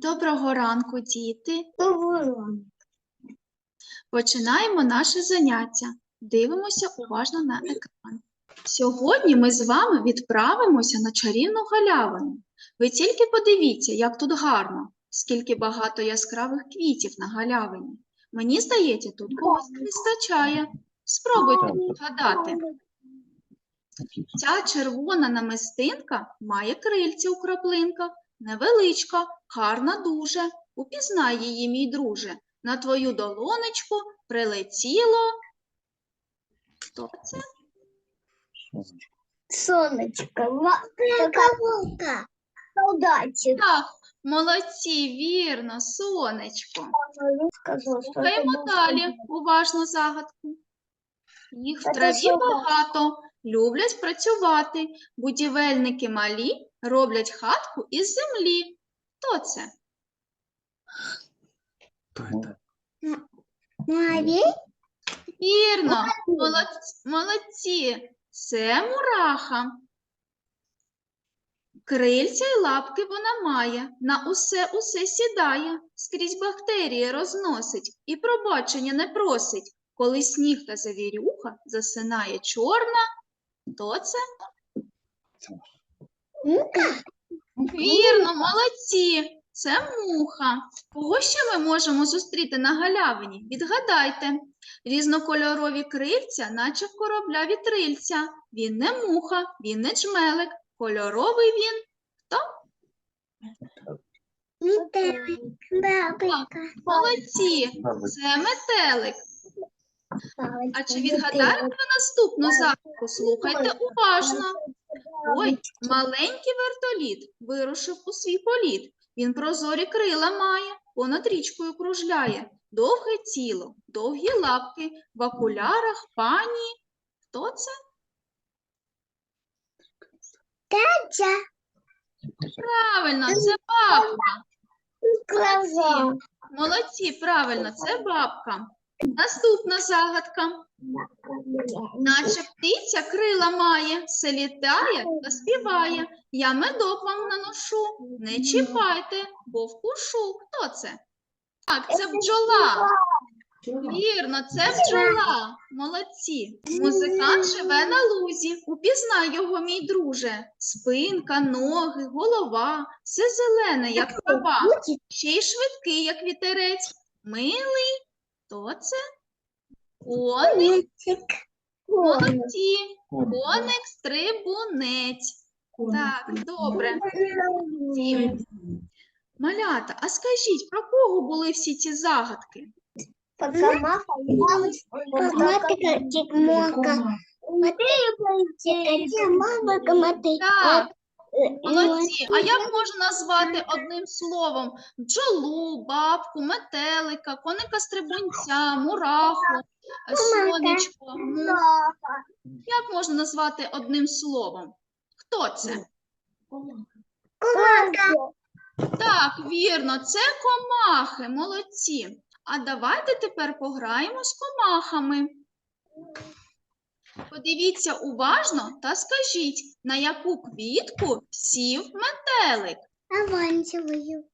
Доброго ранку, діти. Починаємо наше заняття. Дивимося уважно на екран. Сьогодні ми з вами відправимося на чарівну галявину. Ви тільки подивіться, як тут гарно, скільки багато яскравих квітів на галявині. Мені здається, тут когось не вистачає. Спробуйте вгадати. Ця червона намистинка має крильця у краплинках, невеличка, гарна дуже. Упізнай її, мій друже. На твою долонечку прилетіло. Хто це? Сонечко, волка, солдатик. Так, молодці, вірно, сонечко. Слухаємо далі уважно загадку. Їх в траві багато, люблять працювати. Будівельники малі роблять хатку із землі. Хто це? Муравей? Вірно, молодці, молодці. Це мураха. Крильця й лапки вона має, на усе усе сідає, скрізь бактерії розносить і пробачення не просить. Коли сніг та завірюха засинає чорна, то це вірно, молодці. Це муха. Кого ще ми можемо зустріти на галявині? Відгадайте. Різнокольорові крильця, наче в коробля вітрильця. Він не муха, він не джмелик. Кольоровий він. Молодці. Це метелик. А чи відгадаєте ви наступну загадку? Слухайте уважно. Ой, маленький вертоліт вирушив у свій політ. Він прозорі крила має, понад річкою кружляє. Довге тіло, довгі лапки, в окулярах пані. Хто це? Правильно, це бабка. Молодці, правильно, це бабка. Наступна загадка. Наче птиця крила має, все літає та співає. Я медок вам наношу. Не чіпайте, бо вкушу. Хто це? Так, це бджола. Вірно, це бджола. Молодці. Музикант живе на лузі. Упізнай його, мій друже. Спинка, ноги, голова, все зелене, як трава. Ще й швидкий, як вітерець. Милий. Хто це? Коник. Молодці. Коник стрибунець. Так, добре. Малята, а скажіть, про кого були всі ці загадки? Так, молодці. А як можна назвати одним словом бджолу, бабку, метелика, коника стрибунця, мураху, е, сонечко? Як можна назвати одним словом? Хто це? Так, вірно, це комахи, молодці. А давайте тепер пограємо з комахами. Подивіться уважно та скажіть, на яку квітку сів метелик. Авансовую.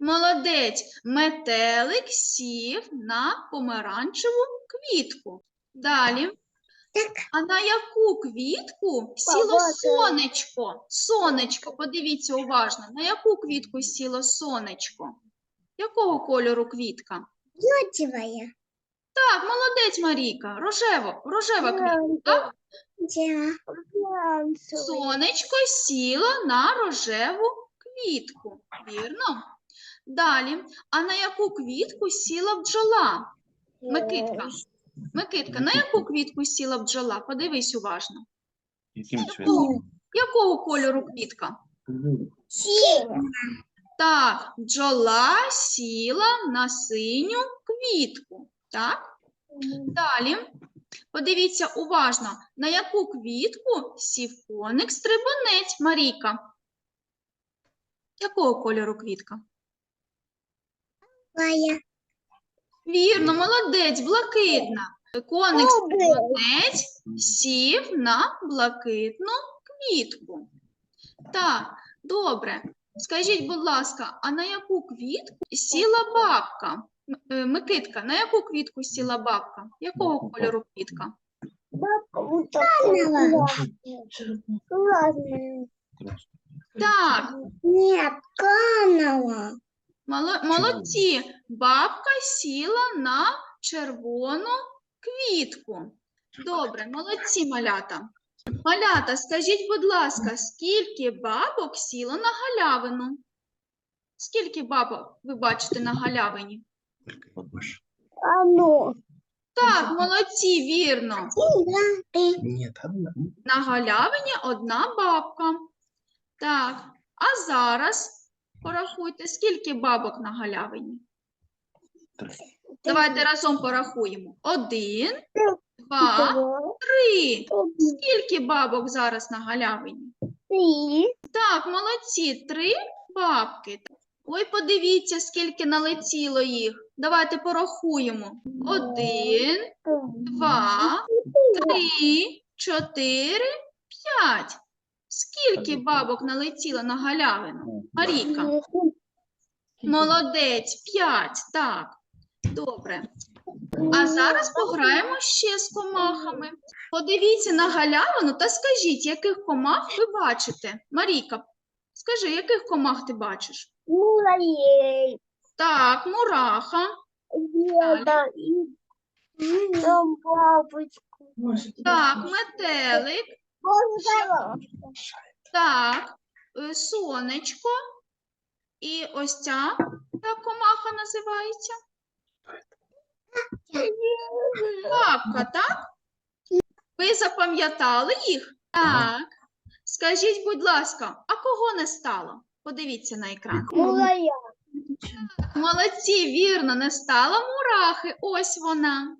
Молодець, метелик сів на помаранчеву квітку. Далі. Так. А на яку квітку сіло сонечко? Сонечко, подивіться уважно, на яку квітку сіло сонечко? Якого кольору квітка? Нотивая. Так, молодець Марійка, рожево, рожева квітка. Сонечко сіло на рожеву квітку. Вірно? Далі. А на яку квітку сіла бджола? Микитка. Микитка, на яку квітку сіла бджола? Подивись уважно. Яким цвітом? Якого кольору квітка? Синяя. Так, бджола сіла на синю квітку. Так? Далі. Подивіться уважно, на яку квітку сів коник стрибунець Марійка. Якого кольору квітка? Моя. Вірно, молодець, блакитна. Коник стрибунець сів на блакитну квітку. Так, добре. Скажіть, будь ласка, а на яку квітку сіла бабка? Е, Микитка, на яку квітку сіла бабка? Якого кольору квітка? Красного. Красного. Так, Нет, красного. мало- молодці. Бабка сіла на червону квітку. Добре, молодці, малята. Малята, скажіть, будь ласка, скільки бабок сіло на галявину? Скільки бабок ви бачите на галявині? Побольше. Ну. Так, молодці, вірно. Нет, одна. На галявині одна бабка. Так, а зараз порахуйте, скільки бабок на галявині. Три. Давайте разом порахуємо. Один, два, три. Скільки бабок зараз на галявині? Три. Так, молодці, три бабки. Ой, подивіться, скільки налетіло їх. Давайте порахуємо. Один, два, три, чотири, п'ять. Скільки бабок налетіло на галявину? Марійка. Молодець, п'ять. Так. Добре. А зараз пограємо ще з комахами. Подивіться на галявину та скажіть, яких комах ви бачите. Марійка, скажи, яких комах ти бачиш? Муравей. Так, мураха, Деда. И там бабочку. так, метелик, так, е, сонечко. І ось ця комаха називається. Бабка, так? Ви запам'ятали їх? Так. Скажіть, будь ласка, а кого не стало? Подивіться на екран. Муравей. Молодці, вірно, не стало мурахи. Ось вона.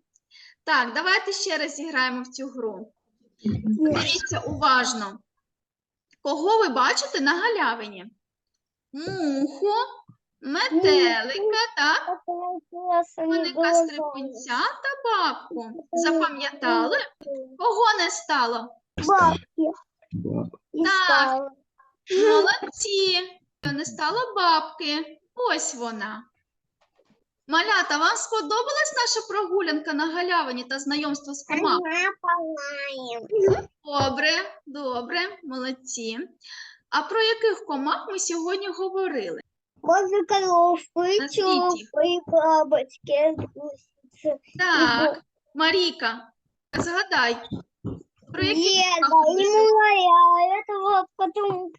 Так, давайте ще раз зіграємо в цю гру. Дивіться уважно. Кого ви бачите на галявині? Муху, метелика, так? Коника стрибунця та бабку. Запам'ятали? Кого не стало? Бабки. Так. Молодці. Не стало бабки. Ось вона. Малята, вам сподобалась наша прогулянка на галявині та знайомство з комахами? Добре, добре, молодці. А про яких комах ми сьогодні говорили? Возле коровки, чопи, бабочки. Так, Марійка, згадай, про этого потом.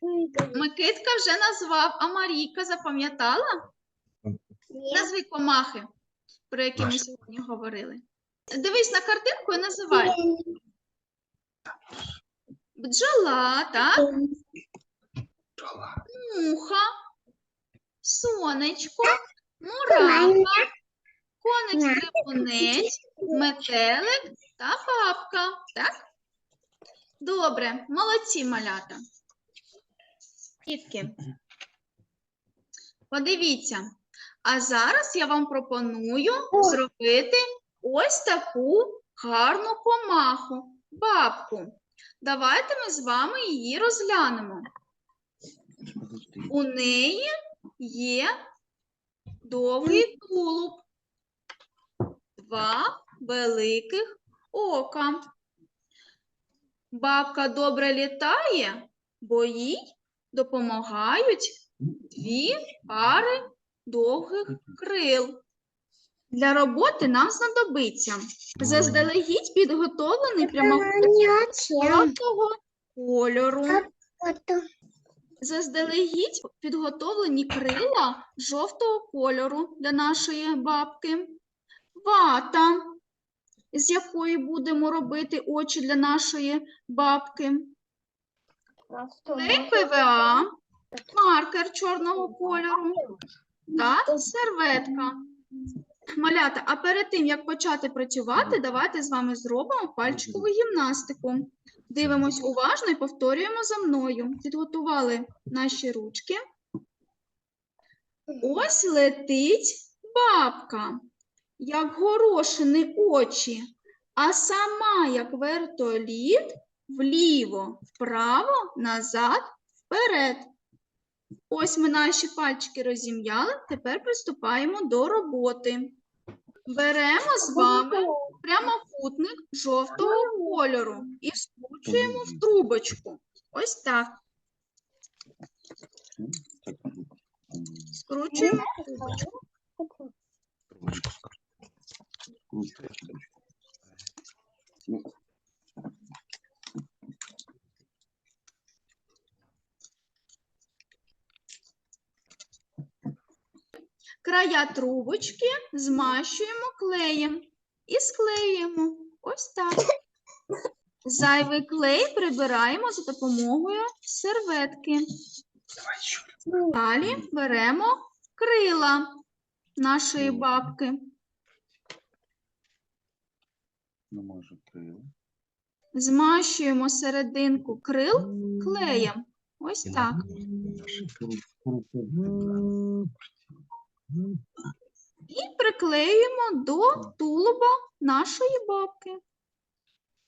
Микитка вже назвав, а Марійка запам'ятала? Назви комахи, про які ми сьогодні говорили. Дивись на картинку і називай. Бджола, так? Муха, сонечко, мураха, коник-стрибунець, метелик та бабка. Так? Добре, молодці малята. Дітки, подивіться. А зараз я вам пропоную зробити ось таку гарну комаху, бабку. Давайте ми з вами її розглянемо. У неї є довгий тулуб, два великих ока. Бабка добре літає, бо їй допомагають дві пари довгих крил. Для роботи нам знадобиться заздалегідь підготовлений прямокутник жовтого кольору. Заздалегідь підготовлені крила жовтого кольору для нашої бабки. Вата, з якої будемо робити очі для нашої бабки. Клей ПВА, маркер чорного кольору та серветка. Малята, а перед тим, як почати працювати, давайте з вами зробимо пальчикову гімнастику. Дивимось уважно і повторюємо за мною. Підготували наші ручки. Ось летить бабка, як горошини очі, а сама, як вертоліт, вліво, вправо, назад, вперед. Ось ми наші пальчики розім'яли. Тепер приступаємо до роботи. Беремо з вами прямокутник жовтого кольору і скручуємо в трубочку. Ось так. Скручуємо в трубочку Края трубочки змащуємо клеєм і склеюємо. Ось так. Зайвий клей прибираємо за допомогою серветки. Далі беремо крила нашої бабки. Ну. Змащуємо серединку крил клеєм. Ось так. І приклеюємо до тулуба нашої бабки.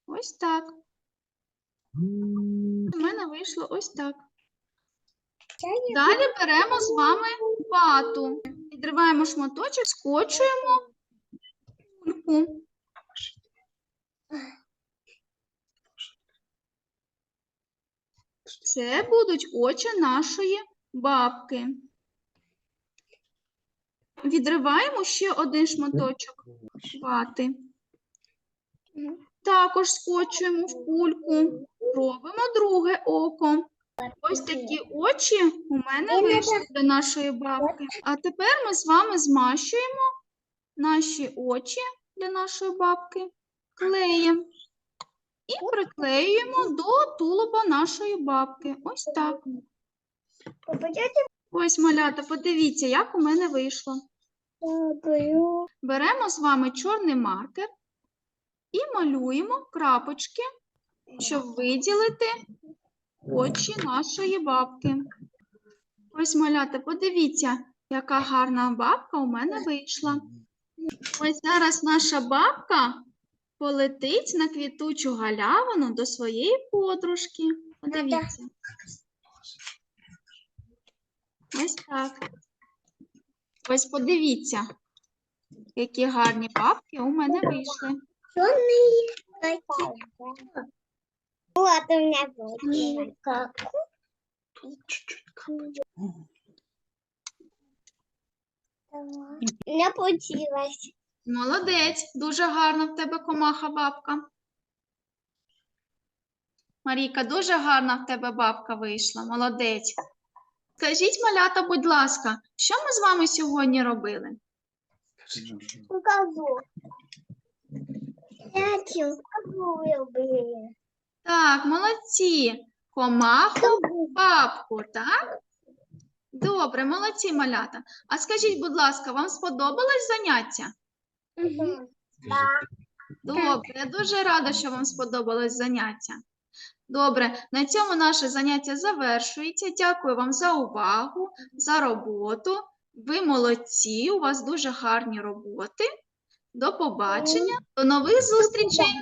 Ось так. У мене вийшло ось так. Далі беремо з вами вату. Відриваємо шматочок, скочуємо кульку. Це будуть очі нашої бабки. Відриваємо ще один шматочок вати. Також скочуємо в кульку. Робимо друге око. Ось такі очі у мене вийшли для нашої бабки. А тепер ми з вами змащуємо наші очі для нашої бабки клеєм і приклеюємо до тулуба нашої бабки. Ось так. Ось малята, подивіться, як у мене вийшло. Беремо з вами чорний маркер і малюємо крапочки, щоб виділити очі нашої бабки. Ось, малята, подивіться, яка гарна бабка у мене вийшла. Ось зараз наша бабка полетить на квітучу галявину до своєї подружки. Подивіться. Ось так. Ось подивіться, які гарні бабки у мене вийшли. Вот у меня будет. Капать. Получилось. Молодець, дуже гарна в тебе комаха бабка. Марійка, дуже гарна в тебе бабка вийшла. Молодець. Скажіть, малята, будь ласка, що ми з вами сьогодні робили? Так, молодці. Комаху бабку, так? Добре, молодці, малята. А скажіть, будь ласка, вам сподобалось заняття? Добре, я дуже рада, що вам сподобалось заняття. Добре, на цьому наше заняття завершується. Дякую вам за увагу, за роботу. Ви молодці, у вас дуже гарні роботи. До побачення, до нових зустрічей!